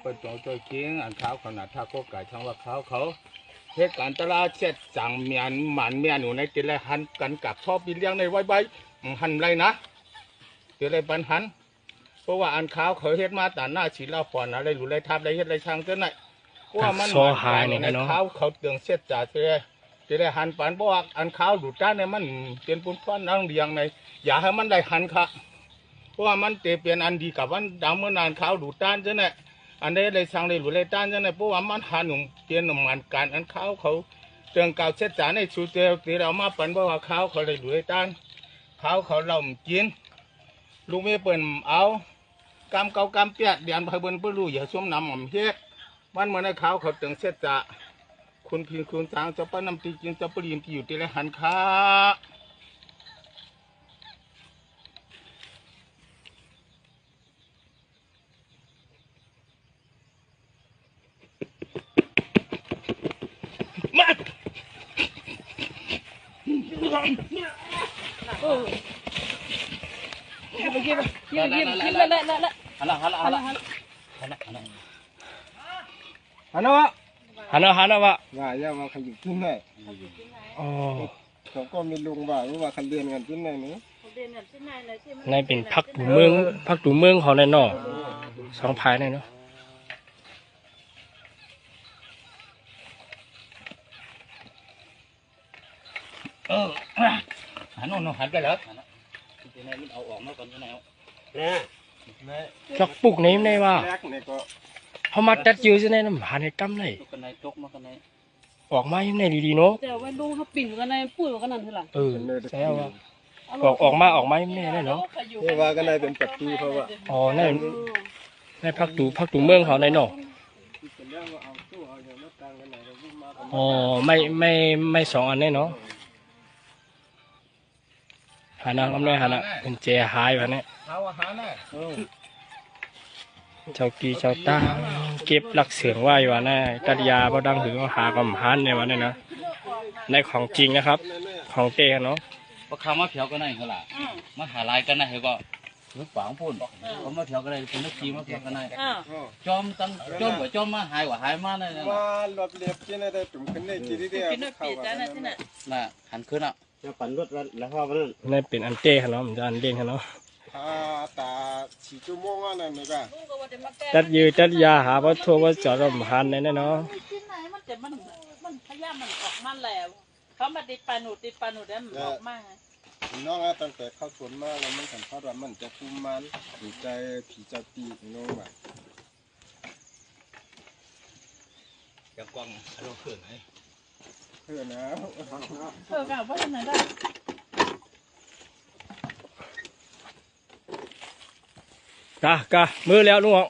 เปิดตัวตัวจริงอันเขาขนาดท่าโคกายช่างว่าเขาเขาเหตุการณ์ตลาดเช็ดจังเมียนหมันเมียนอยู่ในติเลยหันกันกับชอบปีเลี้ยงในไว้ใบหันไรนะติเลยปันหัน เพราะว่าอันเขาเขาเฮ็ดมาแต่หน้าฉีลาผ่อนอะไรหรือไรทับอะไรเฮ็ดไรช่างเจ้าไหนเพราะว่ามันโซหายนี่นะเนาะเขาเขาเตืองเช็ดจ่าติเลยติเลยหันปันเพราะว่าอันเขาดูด้านเนี่ยมันเป็นปุ่นพันนั่งเรียงในอย่าให้มันได้หันค่ะเพราะว่ามันเตเปลี่ยนอันดีกับวันดำเมื่อนานเขาดูด้านเจ้าไหน อันนี้เลยสั่งเลยหรือเลยต้านจังไงเพราะว่ามันหาหนุ่มเตียนหนุ่มงานการอันเขาเขาเตือนเก่าเช็ดจานในชูเตียวตีเรามาปั่นเพราะว่าเขาเขาเลยหรือเลยต้านเขาเขาเราไม่กินลูกไม่เปิ่นเอากำเก่ากำเปียดเดียนพายเบิ้นเพื่อรู้อย่าช่วมน้ำหม่อมเฮ็ดมันเหมือนเขาเขาเตือนเช็ดจะคุณพินคุณจางจะป้านำตีกินจะปรีมที่อยู่ที่ไรหันค้า Hala, hala, hala. Hala, hala. ฮันวะหันเอาหันเอาวะว่าอย่าว่าเขาอยู่ที่ไหนอ๋อเขาก็มีลุงว่าว่าเขาเรียนกันที่ไหนนี่ในเป็นพักตูเมืองพักตูเมืองเขาแน่นอนสองภายแน่เนาะ เออหันโน่นหันไปแล้วทีนี้มันเอาออกมาก่อนที่ไหนนะจักปลุกนี้ในว่าแรกนี่ก็เขามาตัดยื้อจะในน้ำหาในกำไหนตุกกันในจกมากันในออกมายังไงดีๆเนาะแต่ว่าดูเขาปิ่นกันในปุ้ยกันนั่นเท่าไหร่เออแซวว่าออกออกมาออกมายังไงแน่เนาะนี่ว่าก็ได้เป็นประตูเพราะว่าอ๋อในในพักตูพักตูเมืองเขาในเนาะที่เป็นเรื่องว่าเอาตู้เอาอย่างมาตั้งกันไหนเราวิ่งมากันอ๋อไม่ไม่ไม่สองอันแน่เนาะ หานะกำไรหานะเป็นเจหายแบบนี้เขาอาหารน่ะเจ้ากีเจ้าตาเก็บหลักเสียงไว้ว่าแน่กัตยาบ่ดังหือหากำหันในวันนี้นะในของจริงนะครับ ของเต้เนาะพอข้ามาเถียวกันในเขาล่ะมาหาลายกันในเขาก็นึกฝังพูนเขามาเถียวกันในเป็นนึกขีมาเถียวกันในอ่าจอมตั้งจอมกว่าจอมมาหายกว่าหายมาในนั่นว่าหลบเลียบที่ไหนได้จุ่มขึ้นได้กี่ที่เดียวปิ่นด้วยเข้าปีกัจ้านน่ะที่น่ะน่ะหันขึ้นอะ จะปั่นรถแล้วพ่อมันในเป็นอันเต้เนาะมันจะอันเด้งเนาะถ้าตาสี่ชั่วโมงอะนั่นนี่ก็ลูกก็ว่าจะมาแก้ตัดยือตัดยาหาว่าทั่วว่าจอดมหันในนั่นเนาะที่ไหนมันจะมันมันพยายามมันออกมาแล้ว เขามาติดปลาหนุดติดปลาหนุดแล้วมันออกมาน้องอะตั้งแต่เข้าสวนมาแล้วมันสัมผัสว่ามันจะคุ้มมันถูกใจผีเจ้าตีน้องว่าจะกวางเราเขื่อนไหน เพื่อนนะเออกับว่าทำไงได้กะกะมือแล้วลุงอ๋อง